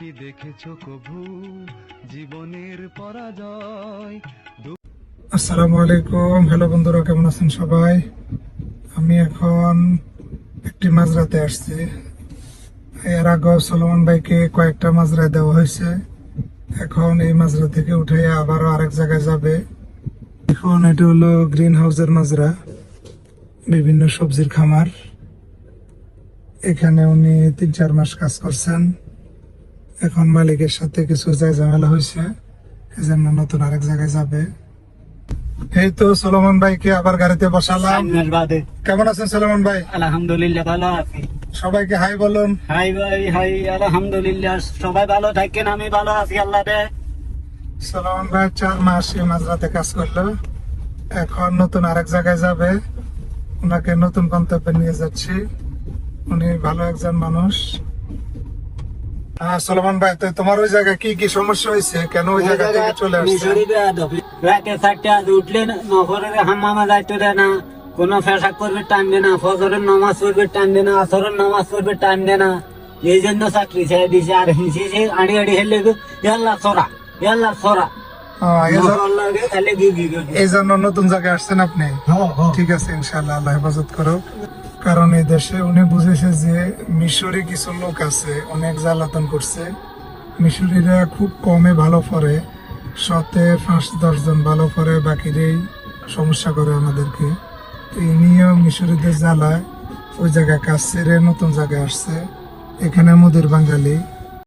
কি দেখেছ কভু? জীবনের পরাজয়। আসসালামু আলাইকুম। হ্যালো বন্ধুরা, কেমন আছেন সবাই? আমি এখন একটি মাঝরাতে আসছি। এর আগে সলমান ভাইকে কয়েকটা মাঝরায় দেওয়া হয়েছে। এখন এই মাজরা থেকে উঠে আবারও আরেক জায়গায় যাবে। এখন এটা হলো গ্রিন হাউসের মাজরা বিভিন্ন সবজির খামার। এখানে উনি তিন চার মাস কাজ করছেন। এখন মালিকের সাথে কিছু যায় ঝামেলা হয়েছে এই জন্য নতুন আরেক জায়গায় যাবে। এই তো সলমন ভাইকে আবার গাড়িতে বসালাম। কেমন আছেন সলমন ভাই? আলহামদুলিল্লাহ ভালো আছি। সবাইকে হাই বলুন। হাই ভাই হাই আলহামদুলিল্লাহ সবাই ভালো থাকেন আমি ভালো আছি আল্লাহ রে সলমন ভাই চার মাস এই মাঝরাতে কাজ করল এখন নতুন আরেক জায়গায় যাবে। ওনাকে নতুন গন্তব্যে নিয়ে যাচ্ছি। উনি ভালো একজন মানুষ। হ্যাঁ সলমন ভাই তো তোমার ওই জায়গায় কি কি সমস্যা হয়েছে? কেন ওই জায়গা থেকে চলে আসছে। রাতে চারটে উঠলে নফরের হাম্মামা যাইতে দেয় না কোন ফেসাক করবে টান দেয় না ফজরের নামাজ পড়বে টান দেয় না আসরের নামাজ পড়বে টান দেয় না। এই জন্য চাকরি ছেড়ে দিছে আর হিসি সে আড়ি আড়ি হেলে ইয়াল্লা সরা ইয়াল্লা সরা হ্যাঁ, এই জন্য-। এই নতুন জায়গায় আসছেন আপনি? ঠিক আছে ইনশাল্লাহ আল্লাহ হেফাজত করো কারণ এই দেশে উনি বুঝেছে যে মিশরি কিছু লোক আছে, অনেক জ্বালাতন করছে। মিশরিরা খুব কমে ভালো পড়ে সতে পাঁচ দশজন ভালো পড়ে, বাকিরেই সমস্যা করে আমাদেরকে। ইনিও মিশরিদের জ্বালায় ওই জায়গায় কাজ ছেড়ে নতুন জায়গায় আসছে। এখানে মুদির বাঙালি।